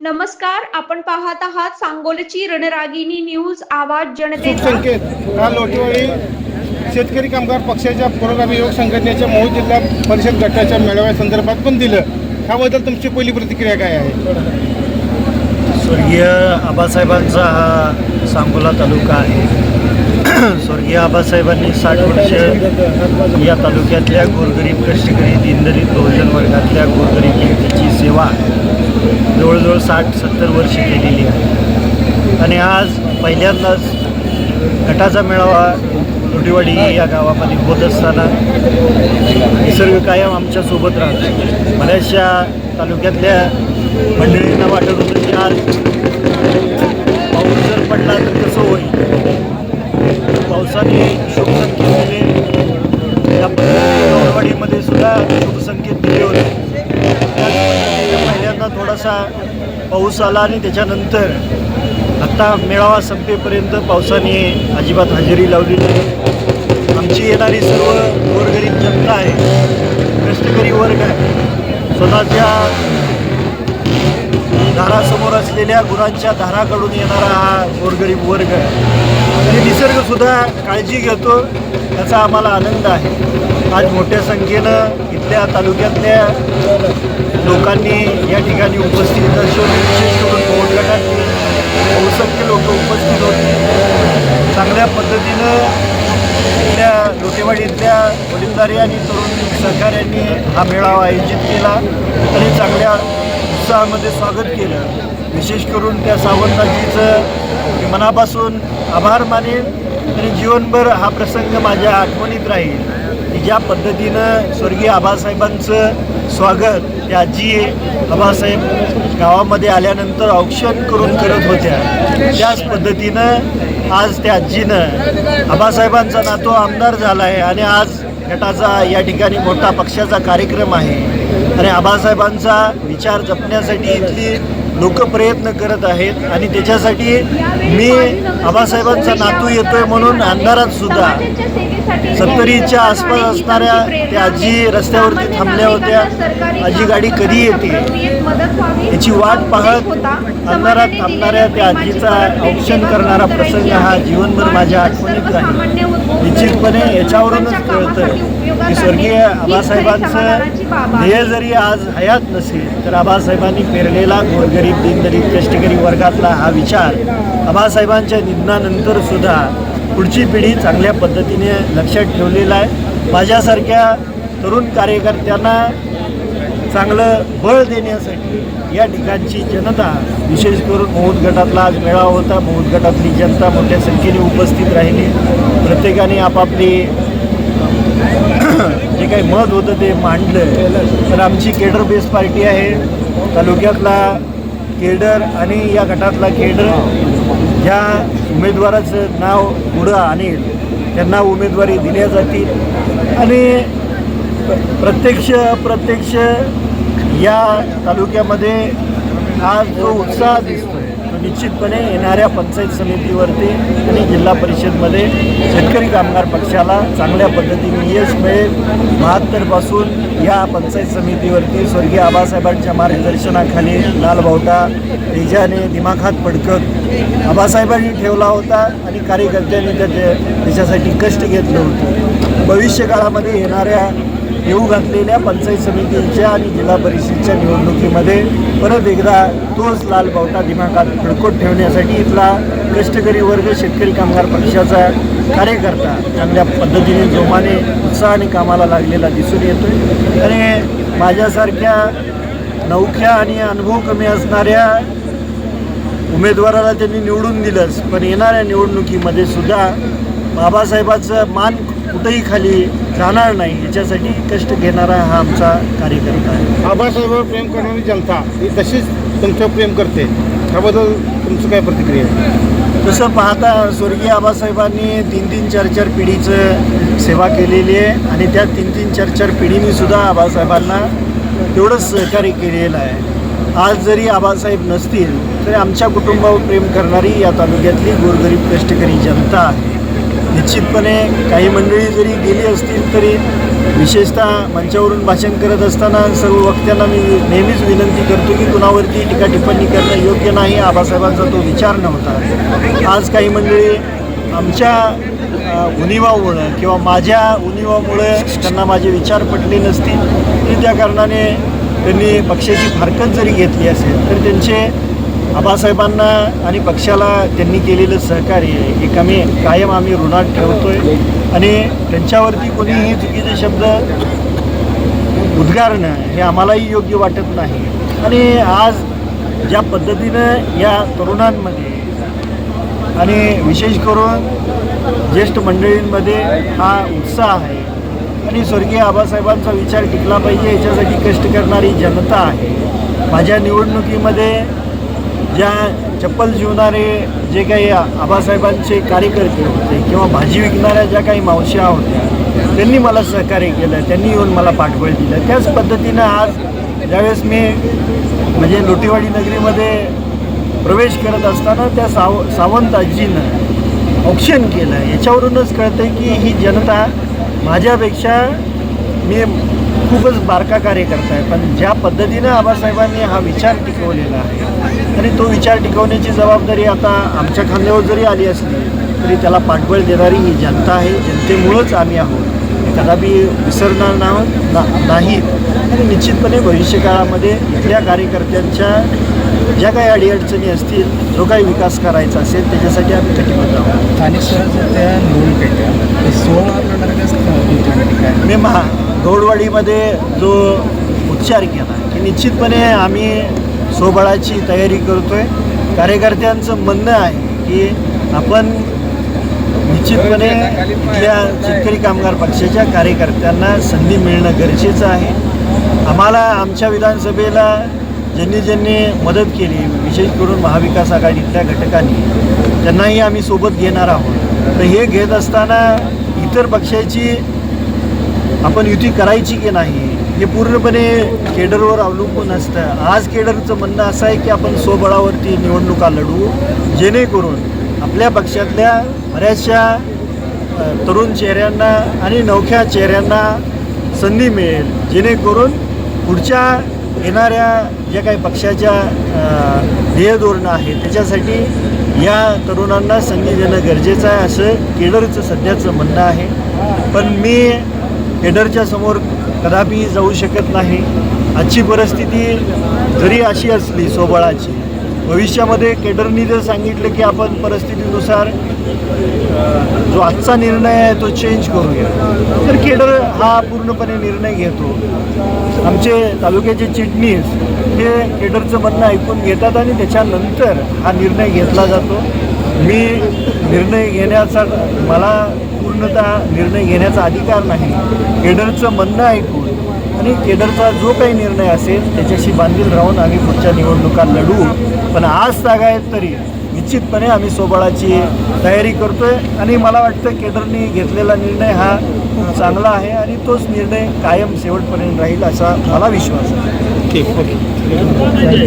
नमस्कार आपण पाहत आहात सांगोलची रणरागिनी न्यूज आवाज जनतेचा. संकेत. हा शेतकरी कामगार पक्षाच्या पुरोगामी युवक संघटनेच्या मऊ जिल्हा परिषद गटाच्या मेळाव्यासंदर्भात पण दिलं. ह्याबद्दल तुमची पहिली प्रतिक्रिया काय आहे? स्वर्गीय आबासाहेबांचा हा सांगोला तालुका आहे. स्वर्गीय आबासाहेबांनी साठ वर्ष या तालुक्यातल्या गोरगरीब कष्टकरी दीनदलित बहुजन वर्गातल्या गोरगरीब जनतेची सेवा जवळजवळ साठ सत्तर वर्ष केलेली आहे. आणि आज पहिल्यांदाच गटाचा मेळावा लोटीवाडी या गावामध्ये होत असताना निसर्ग कायम आमच्यासोबत राहतो. बऱ्याचशा तालुक्यातल्या मंडळींना वाटत होतं की आज पाऊस जर पडला तर कसं होईल पावसाने शुभसंकेत दिले या पद्धतीने सुद्धा शुभसंकेत दिले होते त्याच पद्धतीने पहिल्यांदा थोडासा पाऊस आला आणि त्याच्यानंतर आत्ता मेळावा संपेपर्यंत पावसाने अजिबात हजेरी लावली नाही. आमची येणारी सर्व गोरगरीब जनता आहे. कष्टकरी वर्ग आहे. स्वतःच्या दारासमोर असलेल्या गुरांच्या दाराकडून येणारा हा गोरगरीब वर्ग आहे. आणि निसर्गसुद्धा काळजी घेतो याचा आम्हाला आनंद आहे. आज मोठ्या संख्येनं इथल्या तालुक्यातल्या लोकांनी या ठिकाणी उपस्थित दर्शवली विशेष करून भोट गटातली बहुसंख्य लोक उपस्थित होते. चांगल्या पद्धतीनं इथल्या लोटेवाडीतल्या वडीलधारी आणि तरुण सहकाऱ्यांनी हा मेळावा आयोजित केला. आणि चांगल्या उत्साहामध्ये स्वागत केलं. विशेष करून त्या सावंताजीचं मी मनापासून आभार मानेन आणि जीवनभर हा प्रसंग माझ्या आठवणीत राहील. की ज्या पद्धतीनं स्वर्गीय आबासाहेबांचं स्वागत या आजी बाबासाहेब गावामध्ये आल्यानंतर औक्षण करून करत होत्या. त्याच पद्धतीनं आज त्या आजीनं आबासाहेबांचा नातो आमदार झाला आहे आणि आज गटाचा या ठिकाणी मोठा पक्षाचा कार्यक्रम आहे. आणि आबासाहेबांचा विचार जपण्यासाठी इथली लोक प्रयत्न करत आहेत आणि त्याच्यासाठी मी आबासाहेबांचा नातू येतोय म्हणून अंधारात सुद्धा सत्तरीच्या आसपास असणाऱ्या त्या आजी रस्त्यावरती थांबल्या होत्या. आजी गाडी कधी येते? याची वाट पाहत अंधारात थांबणाऱ्या त्या आजीचा औक्षण करणारा प्रसंग हा जीवनभर माझ्या आठवणीत राहील. निश्चितपणे याच्यावरूनच कळतं की स्वर्गीय आबासाहेबांचं ध्येय जरी आज हयात नसेल तर आबासाहेबांनी पेरलेला गोरगरीब दीनदलित कष्टकरी वर्गातला हा विचार आबासाहेबांच्या निधनानंतर सुद्धा पुढची पिढी चांगल्या पद्धतीने लक्षात ठेवलेला आहे. माझ्यासारख्या तरुण कार्यकर्त्यांना चांगलं बळ देण्यासाठी या ठिकाणची जनता विशेष करून मौद गटातला आज मेळावा होता. मौद गटातली जनता मोठ्या संख्येने उपस्थित राहिली. प्रत्येकाने आपापली जे काही मत होतं ते मांडलं. तर आमची केडर बेस पार्टी आहे. तालुक्यातला केडर आणि या गटातला केडर ज्या उमेदवाराचं नाव पुढं आणेल त्यांना उमेदवारी दिल्या जातील. आणि प्रत्यक्ष अप्रत्यक्ष या तालुक्यामध्ये आज जो उत्साह दिसतोय तो निश्चितपणे येणाऱ्या पंचायत समितीवरती आणि जिल्हा परिषदमध्ये शेतकरी कामगार पक्षाला चांगल्या पद्धतीने यश मिळेल. बहात्तरपासून या पंचायत समितीवरती स्वर्गीय आबासाहेबांच्या मार्गदर्शनाखाली लालबावटा तेजाने दिमाखात पडकत आबासाहेबांनी ठेवला होता आणि कार्यकर्त्यांनी त्या त्याच्यासाठी कष्ट घेतलं होतं. भविष्यकाळामध्ये येणाऱ्या येऊ घातलेल्या पंचायत समितीच्या आणि जिल्हा परिषदेच्या निवडणुकीमध्ये परत एकदा तोच लाल बावटा दिमागात खडकोट ठेवण्यासाठी इथला कष्टकरी वर्ग शेतकरी कामगार पक्षाचा कार्यकर्ता चांगल्या पद्धतीने जोमाने उत्साहाने कामाला लागलेला दिसून येतोय. आणि माझ्यासारख्या नौख्या आणि अनुभव कमी असणाऱ्या उमेदवाराला त्यांनी निवडून दिलंच पण येणाऱ्या निवडणुकीमध्ये सुद्धा बाबासाहेबाचं मान कुठेही खाली जाणार नाही. याच्यासाठी कष्ट घेणारा हा आमचा कार्यकर्ता आहे. आबासाहेबांवर प्रेम करणारी जनता ही तशीच तुमच्यावर प्रेम करते. त्याबद्दल तुमचं काय प्रतिक्रिया आहे? तसं पाहता स्वर्गीय आबासाहेबांनी तीन तीन चार चार पिढीचं सेवा केलेली आहे आणि त्या तीन तीन चार चार पिढींनी सुद्धा आबासाहेबांना तेवढंच सहकार्य केलेलं आहे. आज जरी आबासाहेब नसतील तरी आमच्या कुटुंबावर प्रेम करणारी या तालुक्यातली गोरगरीब कष्टकरी जनता आहे. निश्चितपणे काही मंडळी जरी गेली असतील तरी विशेषतः मंचावरून भाषण करत असताना सर्व वक्त्यांना मी नेहमीच विनंती करतो की कुणावरती टीका टिप्पणी करणं योग्य नाही आबासाहेबांचा तो विचार नव्हता. आज काही मंडळी आमच्या उनिवामुळं उणिवामुळं किंवा माझ्या उणिवामुळं त्यांना माझे विचार पटले नसतील की त्या कारणाने त्यांनी पक्षाची फारकत जरी घेतली असेल तर त्यांचे आबासाहेबांना आणि पक्षाला त्यांनी केलेलं सहकार्य हे कमी कायम आम्ही ऋणात ठेवतोय. आणि त्यांच्यावरती कोणीही चुकीचे शब्द उद्गारणं हे आम्हालाही योग्य वाटत नाही. आणि आज ज्या पद्धतीनं या तरुणांमध्ये आणि विशेष करून ज्येष्ठ मंडळींमध्ये हा उत्साह आहे आणि स्वर्गीय आबासाहेबांचा विचार टिकला पाहिजे याच्यासाठी कष्ट करणारी जनता आहे. माझ्या निवडणुकीमध्ये ज्या चप्पल शिवणारे जे काही आबासाहेबांचे कार्यकर्ते होते किंवा भाजी विकणाऱ्या ज्या काही मावश्या होत्या त्यांनी मला सहकार्य केलं त्यांनी येऊन मला पाठबळ दिलं. त्याच पद्धतीनं आज ज्यावेळेस मी म्हणजे लोटीवाडी नगरीमध्ये प्रवेश करत असताना त्या साव सावंत आजीनं ऑप्शन केलं. याच्यावरूनच कळतं की ही जनता माझ्यापेक्षा मी खूपच बारका कार्यकर्ता आहे. पण ज्या पद्धतीनं आबासाहेबांनी हा विचार टिकवलेला आहे आणि तो विचार टिकवण्याची जबाबदारी आता आमच्या खांद्यावर जरी आली असली तरी त्याला पाठबळ देणारी ही जनता आहे. जनतेमुळंच आम्ही आहोत. हे कदापि विसरणार नाहोत ना नाहीत आणि निश्चितपणे भविष्यकाळामध्ये इथल्या कार्यकर्त्यांच्या ज्या काही अडीअडचणी असतील जो काही विकास करायचा असेल त्याच्यासाठी आम्ही कटिबद्ध आहोत. स्थानिक स्वराज्याच्या निवडणुकीच्या ते सोळा प्रकारच्या काय? मी महा गौडवाडीमध्ये जो उच्चार केला की निश्चितपणे आम्ही सोबळाची तयारी करतोय. कार्यकर्त्यांचं म्हणणं आहे की आपण निश्चितपणे इथल्या शेतकरी कामगार पक्षाच्या कार्यकर्त्यांना संधी मिळणं गरजेचं आहे. आम्हाला आमच्या विधानसभेला ज्यांनी ज्यांनी मदत केली विशेष करून महाविकास आघाडीतल्या घटकांनी त्यांनाही आम्ही सोबत घेणार आहोत. तर हे घेत असताना इतर पक्षाची आपण युती करायची की नाही हे पूर्णपणे केडरवर अवलंबून असतं. आज केडरचं म्हणणं असं आहे की आपण स्वबळावरती निवडणुका लढवू जेणेकरून आपल्या पक्षातल्या बऱ्याचशा तरुण चेहऱ्यांना आणि नवख्या चेहऱ्यांना संधी मिळेल. जेणेकरून पुढच्या येणाऱ्या ज्या काही पक्षाच्या ध्येयधोरणं आहेत त्याच्यासाठी या तरुणांना संधी देणं गरजेचं आहे असं केडरचं सध्याचं म्हणणं आहे. पण मी केडरच्या समोर कदापि जाऊ शकत नाही. आजची परिस्थिती जरी अशी असली सोबळाची भविष्यामध्ये केडरनी जर सांगितलं की आपण परिस्थितीनुसार जो आजचा निर्णय आहे तो चेंज करूया. तर केडर हा पूर्णपणे निर्णय घेतो. आमचे तालुक्याचे चिटणीस हे केडरचं म्हणणं ऐकून घेतात आणि त्याच्यानंतर हा निर्णय घेतला जातो. मी निर्णय घेण्याचा मला पूर्णतः निर्णय घेण्याचा अधिकार नाही. केडरचं म्हणणं ऐकून आणि केडरचा जो काही निर्णय असेल त्याच्याशी बांधील राहून आम्ही पुढच्या निवडणुका लढू. पण आज आहेत तरी निश्चितपणे आम्ही सोबळाची तयारी करतोय आणि मला वाटतं केडरने घेतलेला निर्णय हा खूप चांगला आहे आणि तोच निर्णय कायम शेवटपर्यंत राहील असा मला विश्वास आहे. ठीक ओके.